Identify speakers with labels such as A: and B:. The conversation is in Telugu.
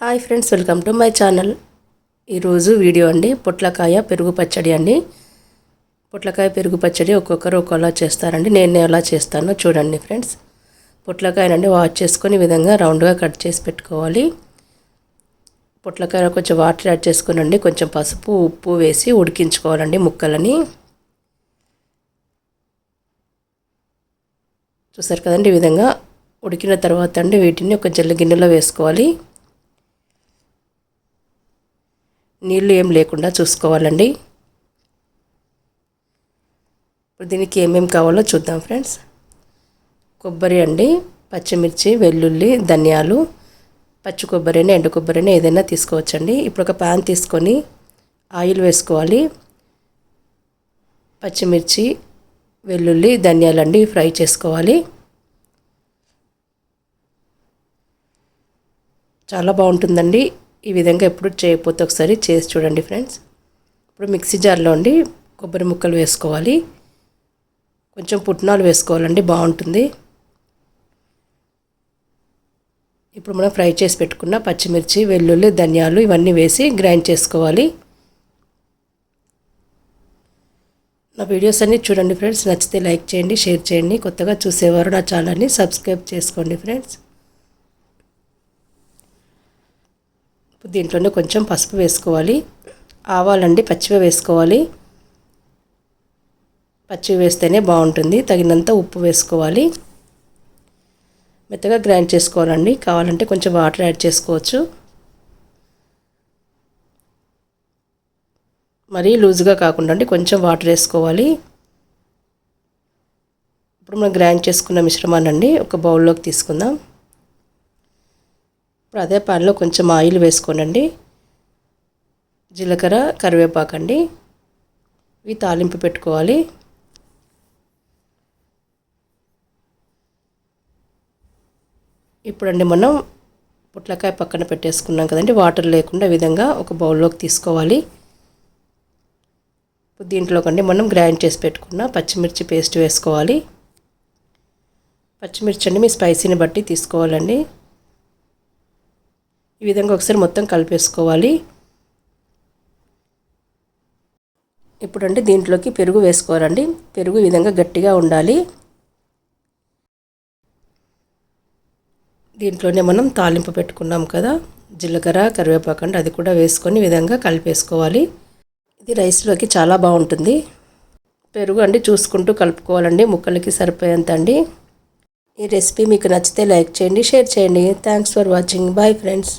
A: Hi friends welcome to my channel. ఈరోజు వీడియో అండి పొట్లకాయ పెరుగు పచ్చడి అండి. పొట్లకాయ పెరుగు పచ్చడి ఒక్కొక్కరు ఒక్కొక్కలా చేస్తారండి. నేను ఎలా చేస్తానో చూడండి ఫ్రెండ్స్. పొట్లకాయనండి వాష్ చేసుకొని విధంగా రౌండ్గా కట్ చేసి పెట్టుకోవాలి. పొట్లకాయ కొంచెం వాటర్ యాడ్ చేసుకునండి. కొంచెం పసుపు ఉప్పు వేసి ఉడికించుకోవాలండి ముక్కలని. చూసారు కదండి ఈ విధంగా ఉడికిన తర్వాత అండి వీటిని ఒక జల్లి గిన్నెలో వేసుకోవాలి. నీళ్ళు ఏం లేకుండా చూసుకోవాలండి. ఇప్పుడు దీనికి ఏమేమి కావాలో చూద్దాం ఫ్రెండ్స్. కొబ్బరి అండి పచ్చిమిర్చి వెల్లుల్లి ధనియాలు పచ్చి కొబ్బరిని ఎండు కొబ్బరిని ఏదైనా తీసుకోవచ్చండి. ఇప్పుడు ఒక ప్యాన్ తీసుకొని ఆయిల్ వేసుకోవాలి. పచ్చిమిర్చి వెల్లుల్లి ధనియాలండి ఫ్రై చేసుకోవాలి. చాలా బాగుంటుందండి. ఈ విధంగా ఎప్పుడు చేయకపోతే ఒకసారి చేసి చూడండి ఫ్రెండ్స్. ఇప్పుడు మిక్సీ జార్లో అండి కొబ్బరి ముక్కలు వేసుకోవాలి. కొంచెం పుట్నాలు వేసుకోవాలండి బాగుంటుంది. ఇప్పుడు మనం ఫ్రై చేసి పెట్టుకున్న పచ్చిమిర్చి వెల్లుల్లి ధనియాలు ఇవన్నీ వేసి గ్రైండ్ చేసుకోవాలి. నా వీడియోస్ అన్నీ చూడండి ఫ్రెండ్స్. నచ్చితే లైక్ చేయండి షేర్ చేయండి. కొత్తగా చూసేవారు నా ఛానల్ని సబ్స్క్రైబ్ చేసుకోండి ఫ్రెండ్స్. దీంట్లోనే కొంచెం పసుపు వేసుకోవాలి. ఆవాలండి పచ్చివి వేసుకోవాలి. పచ్చివి వేస్తేనే బాగుంటుంది. తగినంత ఉప్పు వేసుకోవాలి. మెత్తగా గ్రైండ్ చేసుకోవాలండి. కావాలంటే కొంచెం వాటర్ యాడ్ చేసుకోవచ్చు. మరీ లూజ్గా కాకుండా అండి కొంచెం వాటర్ వేసుకోవాలి. ఇప్పుడు మనం గ్రైండ్ చేసుకున్న మిశ్రమాన్ని అండి ఒక బౌల్లోకి తీసుకుందాం. ఇప్పుడు అదే పాన్లో కొంచెం ఆయిల్ వేసుకోనండి. జీలకర్ర కరివేపాకు అండి. ఇవి తాలింపు పెట్టుకోవాలి. ఇప్పుడండి మనం పుట్లకాయ పక్కన పెట్టేసుకున్నాం కదండి. వాటర్ లేకుండా విధంగా ఒక బౌల్లోకి తీసుకోవాలి. దీంట్లో కండి మనం గ్రైండ్ చేసి పెట్టుకున్న పచ్చిమిర్చి పేస్ట్ వేసుకోవాలి. పచ్చిమిర్చి అండి మీ స్పైసీని బట్టి తీసుకోవాలండి. ఈ విధంగా ఒకసారి మొత్తం కలిపేసుకోవాలి. ఇప్పుడండి దీంట్లోకి పెరుగు వేసుకోవాలండి. పెరుగు ఈ విధంగా గట్టిగా ఉండాలి. దీంట్లోనే మనం తాలింపు పెట్టుకున్నాం కదా. జీలకర్ర కరివేపాకు అండి అది కూడా వేసుకొని విధంగా కలిపేసుకోవాలి. ఇది రైస్లోకి చాలా బాగుంటుంది. పెరుగు అండి చూసుకుంటూ కలుపుకోవాలండి. ముక్కలకి సరిపోయేంత అండి. ఈ రెసిపీ మీకు నచ్చితే లైక్ చేయండి షేర్ చేయండి. Thanks for watching bye friends